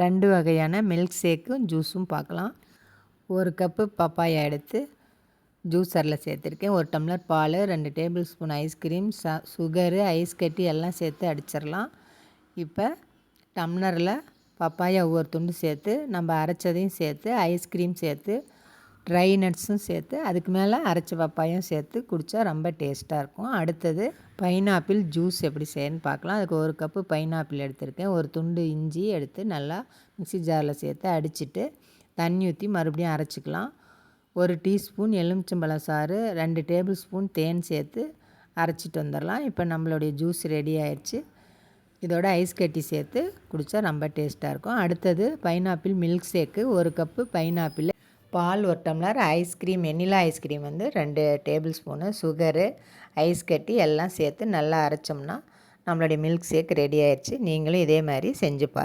ரெண்டு வகையான மில்க் ஷேக்கும் ஜூஸும் பார்க்கலாம். ஒரு கப்பு பப்பாயா எடுத்து ஜூஸரில் சேர்த்துருக்கேன். ஒரு டம்ளர் பால் ரெண்டு டேபிள் ஸ்பூன் ஐஸ்கிரீம் ச சுகரு ஐஸ் கட்டி எல்லாம் சேர்த்து அடிச்சிடலாம். இப்போ டம்ளரில் பப்பாயா ஒவ்வொரு துண்டு சேர்த்து நம்ம அரைச்சதையும் சேர்த்து ஐஸ்கிரீம் சேர்த்து ட்ரை நட்ஸும் சேர்த்து அதுக்கு மேலே அரைச்ச பப்பாயும் சேர்த்து குடித்தா ரொம்ப டேஸ்ட்டாக இருக்கும். அடுத்தது பைனாப்பிள் ஜூஸ் எப்படி செய்யணும்னு பார்க்கலாம். அதுக்கு ஒரு கப்பு பைனாப்பிள் எடுத்திருக்கேன். ஒரு துண்டு இஞ்சி எடுத்து நல்லா மிக்சி ஜாரில் சேர்த்து அடிச்சுட்டு தண்ணி ஊற்றி மறுபடியும் அரைச்சிக்கலாம். ஒரு டீஸ்பூன் எலுமிச்சம்பழம் சாறு ரெண்டு டேபிள் ஸ்பூன் தேன் சேர்த்து அரைச்சிட்டு வந்துடலாம் இப்போ நம்மளுடைய ஜூஸ் ரெடி ஆயிடுச்சு இதோட ஐஸ் கட்டி சேர்த்து குடித்தா ரொம்ப டேஸ்ட்டாக இருக்கும். அடுத்தது பைனாப்பிள் மில்க் ஷேக்கு ஒரு கப்பு பைனாப்பிள் பால் ஒரு டம்ளர் ஐஸ்கிரீம் வெண்ணிலா ஐஸ்கிரீம் வந்து ரெண்டு டேபிள் ஸ்பூனு சுகரு ஐஸ் கட்டி எல்லாம் சேர்த்து நல்லா அரைச்சோம்னா நம்மளுடைய மில்க் ஷேக் ரெடி ஆயிடுச்சு நீங்களும் இதே மாதிரி செஞ்சு பாருங்கள்